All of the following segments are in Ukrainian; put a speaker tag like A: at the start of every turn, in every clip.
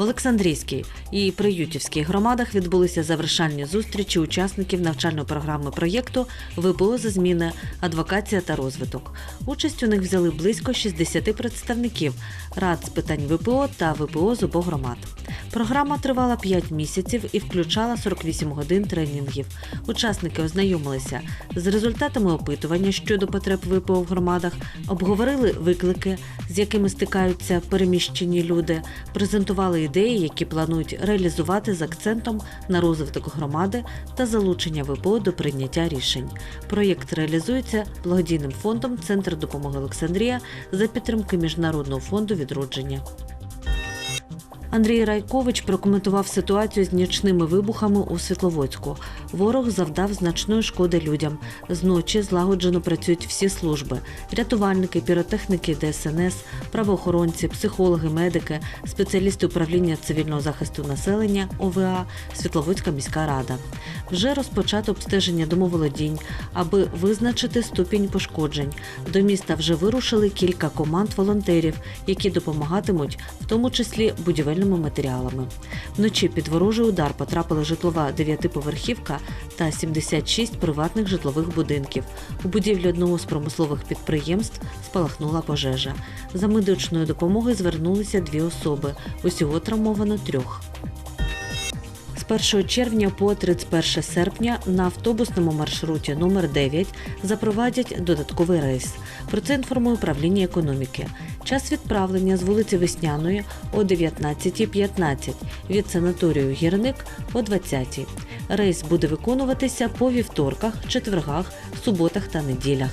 A: Олександрійській і Приютівській громадах відбулися завершальні зустрічі учасників навчальної програми проєкту ВПО за зміни, адвокація та розвиток. Участь у них взяли близько 60 представників рад з питань ВПО та ВПО з обох громад. Програма тривала 5 місяців і включала 48 годин тренінгів. Учасники ознайомилися з результатами опитування щодо потреб ВПО в громадах, обговорили виклики, з якими стикаються переміщені люди, презентували ідеї, які планують реалізувати з акцентом на розвиток громади та залучення ВПО до прийняття рішень. Проєкт реалізується благодійним фондом Центр допомоги Олександрія за підтримки Міжнародного фонду відродження. Андрій Райкович прокоментував ситуацію з нічними вибухами у Світловодську. Ворог завдав значної шкоди людям. Зночі злагоджено працюють всі служби: рятувальники, піротехніки, ДСНС, правоохоронці, психологи, медики, спеціалісти управління цивільного захисту населення ОВА, Світловодська міська рада. Вже розпочато обстеження домоволодінь, аби визначити ступінь пошкоджень. До міста вже вирушили кілька команд волонтерів, які допомагатимуть, в тому числі будівельними матеріалами. Вночі під ворожий удар потрапила житлова дев'ятиповерхівка та 76 приватних житлових будинків. У будівлі одного з промислових підприємств спалахнула пожежа. За медичною допомогою звернулися дві особи. Усього травмовано трьох. З 1 червня по 31 серпня на автобусному маршруті номер 9 запровадять додатковий рейс. Про це інформує управління економіки. Час відправлення з вулиці Весняної о 19.15, від санаторію Гірник о 20.00. Рейс буде виконуватися по вівторках, четвергах, суботах та неділях.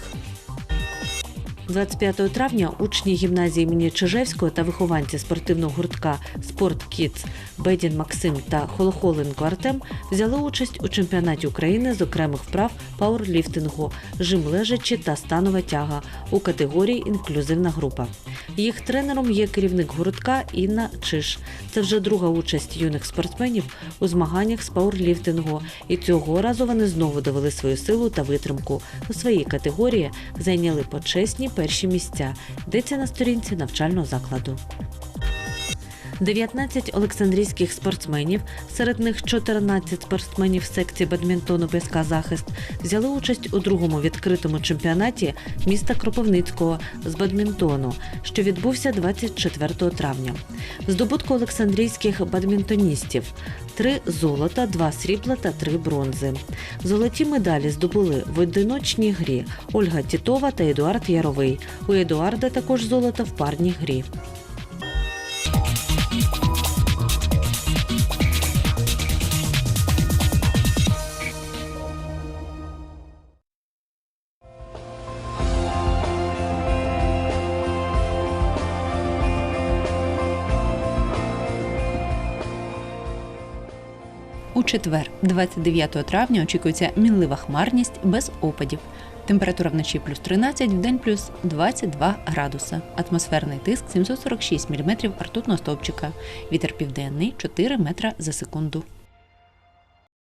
A: 25 травня учні гімназії імені Чижевського та вихованці спортивного гуртка Спорт Кітс Бедін Максим та Холохоленко Артем взяли участь у чемпіонаті України з окремих вправ пауерліфтингу, жим лежачі та станова тяга у категорії інклюзивна група. Їх тренером є керівник гуртка Інна Чиш. Це вже друга участь юних спортсменів у змаганнях з пауерліфтингу, і цього разу вони знову довели свою силу та витримку. У своїй категорії зайняли почесні перші місця. Йдеться на сторінці навчального закладу. 19 олександрійських спортсменів, серед них 14 спортсменів секції бадмінтону БСК Захист, взяли участь у другому відкритому чемпіонаті міста Кропивницького з бадмінтону, що відбувся 24 травня. Здобутку олександрійських бадмінтоністів три золота, два срібла та три бронзи. Золоті медалі здобули в одиночній грі Ольга Тітова та Едуард Яровий. У Едуарда також золото в парній грі.
B: У четвер, 29 травня, очікується мінлива хмарність без опадів. Температура вночі плюс 13, вдень плюс 22 градуса. Атмосферний тиск 746 мм ртутного стовпчика. Вітер південний 4 метра за секунду.